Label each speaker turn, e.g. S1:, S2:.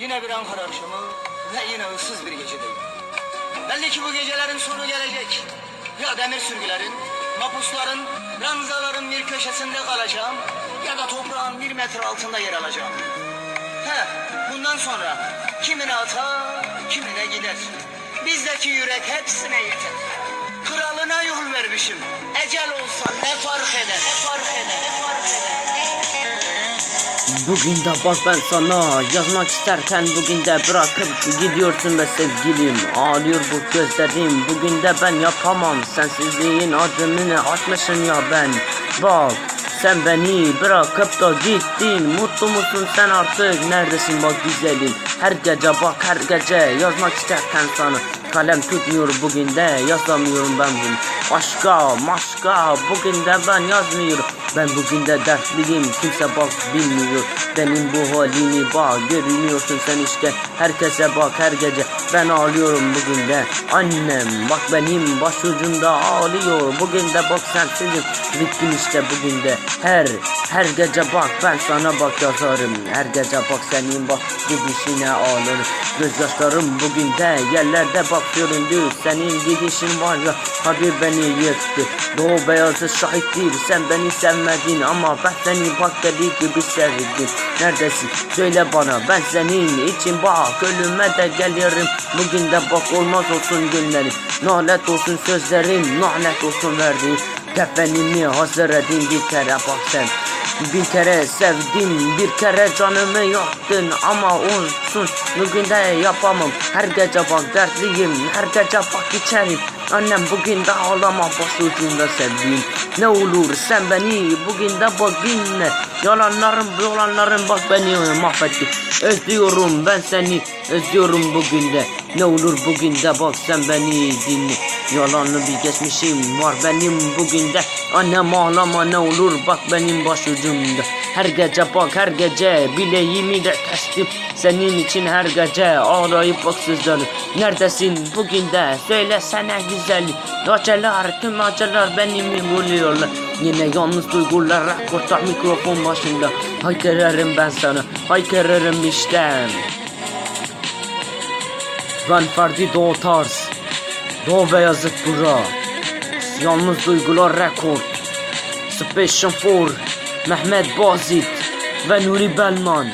S1: Yine bir Ankara akşamı ve yine ıssız bir gecedeyim. Belli ki bu gecelerin sonu gelecek. Ya demir sürgülerin, mapusların, ranzaların bir köşesinde kalacağım ya da toprağın bir metre altında yer alacağım. He, bundan sonra kimine atar, kimine gider. Bizdeki yürek hepsine yeter. Kralına yol vermişim. Ecel olsa ne fark eder, ne fark eder, ne fark eder.
S2: Bugün de bak ben sana yazmak isterken bugün de bırakıp gidiyorsun be sevgilim. Ağlıyor bu gözlerim. Bugün de ben yapamam. Sensizliğin adımını atmışım ya ben? Bak sen beni bırakıp da gittin. Mutlu musun sen artık? Neredesin bak güzelim? Her gece bak her gece yazmak isterken sana Kalem tutmuyor. Bugün de yazamıyorum ben bunu Aşka maşka bugün de ben yazmıyorum. Ben bugün de dertliyim kimse bak bilmiyor. Benim bu halimi bak görünüyorsun sen işte. Herkese bak her gece ben ağlıyorum bugün de. Annem bak benim başucumda ağlıyor. Bugün de bak sensizim bittim işte bugün de. Her her gece bak ben sana bak yazarım. Her gece bak senin bak gidişine ağlarım. Gözyaşlarım bugün de yerlerde bak göründü. Senin gidişin var ya hadi beni yıktı Doğu beyazı şahittir sen beni sevmedin. Ama ben seni bak deli gibi sevdim. Neredesin? Söyle bana ben senin için bak Ölüme de gelirim bugün de bak olmaz olsun günlerim. Nalet olsun sözlerim nalet olsun verdiğin Kefenimi hazır edin bir kere bak sen. Bin kere sevdim bir kere canımı yaktın ama olsun. Bugün de yapamam. Her gece bak dertliyim her gece bak içerim. Annem bugün de ağlama başucunda sevdiğim Ne olur sen beni bugün de bak dinle. Yalanlarım yalanlarım bak beni mahvetti. Özlüyorum ben seni özlüyorum bugün de. Ne olur bugün de bak sen beni dinle Yalanlı bir geçmişim var benim bugün de. Annem ağlama ne olur bak benim başucumda Her gece bak her gece bileğimi de kestim. Senin için her gece ağlayıp bak sızlarım Neredesin bugün de? Söylesene güzelim Acılar tüm acılar benimi buluyorlar? Yine yalnız duygulara kurtar mikrofon başında. Haykırırım ben sana haykırırım işte Ben Ferdi Doğu Tarz Doğu Beyazıt Bura Yalnız Duygular Rekord Special for Mehmet Bazit ve Nuri Belman